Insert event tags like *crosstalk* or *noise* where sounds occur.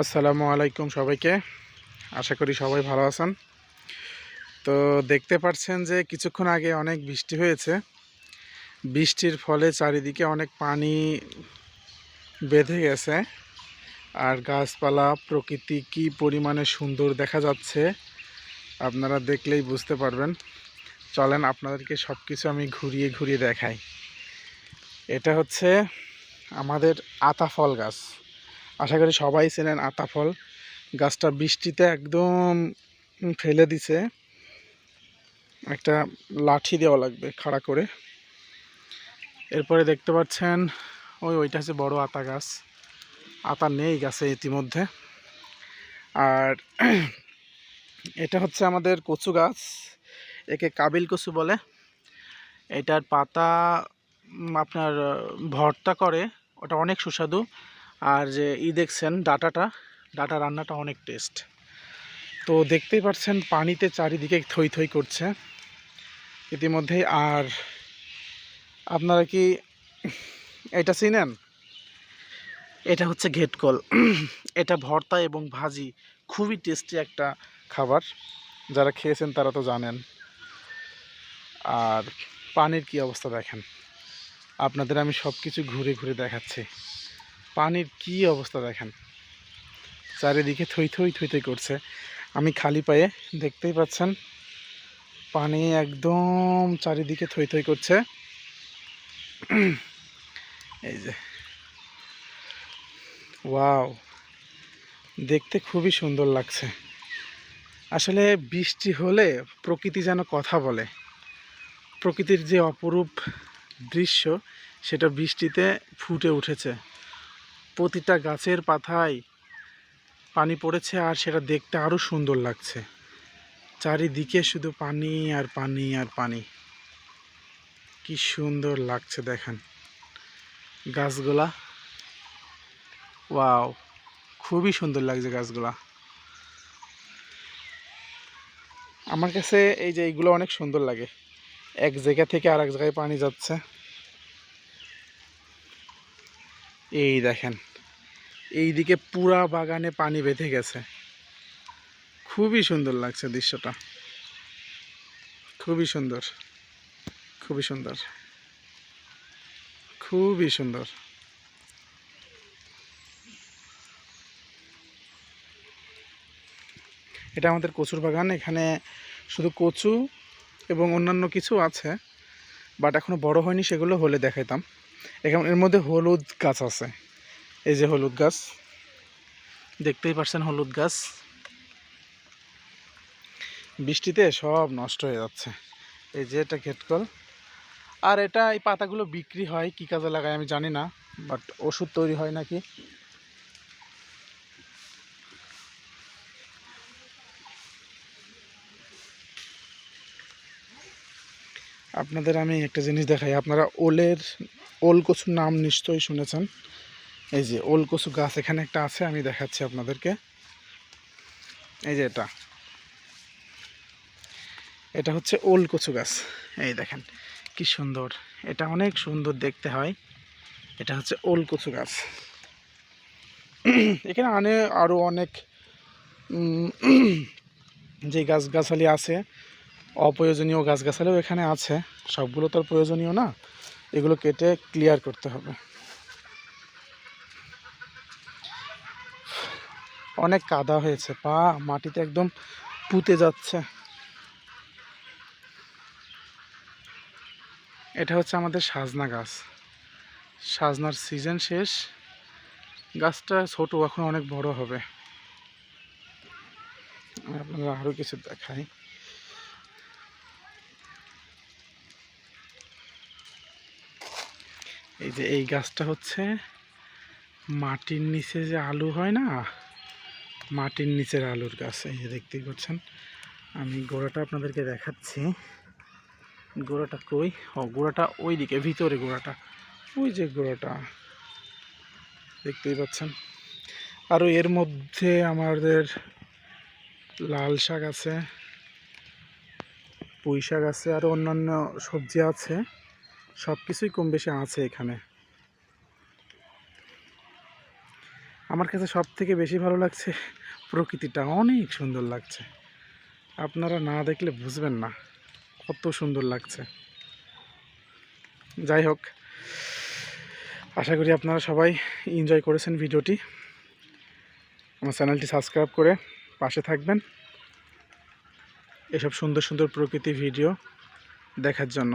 আসসালামু আলাইকুম সবাইকে। আশা করি সবাই ভালো আছেন। তো দেখতে পাচ্ছেন যে কিছুক্ষণ আগে অনেক বৃষ্টি হয়েছে। বৃষ্টির ফলে চারিদিকে অনেক পানি বেঁধে গেছে। আর গাছপালা, প্রকৃতি কি পরিমাণে সুন্দর দেখা যাচ্ছে, আপনারা দেখলেই বুঝতে পারবেন। চলেন আপনাদেরকে সব কিছু আমি ঘুরিয়ে ঘুরিয়ে দেখাই। এটা হচ্ছে আমাদের আতা ফল গাছ। আশা করি সবাই চেনেন আতা ফল গাছটা বৃষ্টিতে একদম ফেলে দিছে। একটা লাঠি দেওয়া লাগবে খাড়া করে। এরপরে দেখতে পাচ্ছেন, ওই ওইটা হচ্ছে বড় আতা গাছ। আতা নেই গাছে ইতিমধ্যে। আর *clears throat* এটা হচ্ছে আমাদের কচু গাছ, একে কাবিল কচু বলে। এটার পাতা আপনার, ভর্তা করে, ওটা অনেক সুস্বাদু। আর যে ই দেখছেন ডাটাটা, ডাটা রান্নাটা অনেক টেস্ট। তো দেখতেই পাচ্ছেন পানিতে চারিদিকে থই থই করছে। ইতিমধ্যেই আর আপনারা কি এটা চিনেন? এটা হচ্ছে ঘেটকল। এটা ভর্তা এবং ভাজি খুবই টেস্টি একটা খাবার। যারা খেয়েছেন তারা তো জানেন। আর পানির কি অবস্থা দেখেন। আপনাদের আমি সব কিছু ঘুরে ঘুরে দেখাচ্ছি। পানির কি অবস্থা দেখেন। চারিদিকে থই থই থই থই করছে। আমি খালি পায়ে দেখতেই পাচ্ছেন, পানি একদম চারিদিকে থই থই করছে। এই যে। ওয়াও, দেখতে খুবই সুন্দর লাগছে। আসলে বৃষ্টি হলে প্রকৃতি যেন কথা বলে। প্রকৃতির যে অপরূপ দৃশ্য, সেটা বৃষ্টিতে ফুটে উঠেছে। প্রতিটা গাছের পাতায় পানি পড়েছে আর সেটা দেখতে আরও সুন্দর লাগছে। চারিদিকে শুধু পানি আর পানি আর পানি। কি সুন্দর লাগছে দেখেন। গাছগুলা। ওয়াও, খুবই সুন্দর লাগছে গাছগুলা। আমার কাছে এই যে এইগুলো অনেক সুন্দর লাগে। এক জায়গা থেকে আর এক জায়গায় পানি যাচ্ছে। এই দেখেন, এইদিকে পুরা বাগানে পানি বেঁধে গেছে। খুবই সুন্দর লাগছে দৃশ্যটা। খুবই সুন্দর খুবই সুন্দর খুবই সুন্দর। এটা আমাদের কচুর বাগান, এখানে শুধু কচু এবং অন্যান্য কিছু আছে, বাট এখনও বড় হয়নি, সেগুলো হলে দেখাইতাম। এখন এর মধ্যে হলুদ গাছ আছে। এই যে হলুদ গাছ। দেখতেই পারছেন হলুদ গাছ। বৃষ্টিতে সব নষ্ট হয়ে যাচ্ছে। এই যে এটা ঘেটকল আর এটা এই পাতাগুলো বিক্রি হয়, কী কাজে লাগায় আমি জানি না, বাট ওষুধ তৈরি হয় নাকি? আপনাদের আমি একটা জিনিস দেখাই। আপনারা ওলের ওল কচুর নাম নিশ্চয়ই শুনেছেন। এই যে ওল কচু গাছ এখানে একটা আছে, আমি দেখাচ্ছি আপনাদেরকে। এই যে এটা। এটা হচ্ছে ওল কচু গাছ। এই দেখেন, কি সুন্দর। এটা অনেক সুন্দর দেখতে হয়। এটা হচ্ছে ওল কচু গাছ। এখানে আনে আরও অনেক যে গাছগাছালি আছে, অপ্রয়োজনীয় গাছগাছালিও এখানে আছে। সবগুলো তো আর প্রয়োজনীয় না। এগুলো কেটে ক্লিয়ার করতে হবে। অনেক কাদা হয়েছে, পা মাটিতে একদম পুঁতে যাচ্ছে। এটা হচ্ছে আমাদের সাজনা গাছ। সাজনার সিজন শেষ। গাছটা ছোট, এখন অনেক বড় হবে। আমি আপনাদের আরও কিছু দেখাই। এই যে এই গাছটা হচ্ছে মাটির নিচে যে আলু হয় না, মাটির নিচের আলুর গাছ। এই যে দেখতেই পাচ্ছেন, আমি গোড়াটা আপনাদেরকে দেখাচ্ছি। গোড়াটা কই? ও, গোড়াটা ওই দিকে ভিতরে গোড়াটা। ওই যে গোড়াটা, দেখতেই পাচ্ছেন। আরও এর মধ্যে আমাদের লাল শাক আছে, পুঁই শাক আছে আরও অন্যান্য সবজি আছে। সব কিছুই কম বেশি আছে এখানে। আমার কাছে সব থেকে বেশি ভালো লাগছে প্রকৃতিটা, অনেক সুন্দর লাগছে। আপনারা না দেখলে বুঝবেন না কত সুন্দর লাগছে। যাই হোক, আশা করি আপনারা সবাই এনজয় করেছেন ভিডিওটি। আমার চ্যানেলটি সাবস্ক্রাইব করে পাশে থাকবেন। এসব সুন্দর সুন্দর প্রকৃতি ভিডিও দেখার জন্য।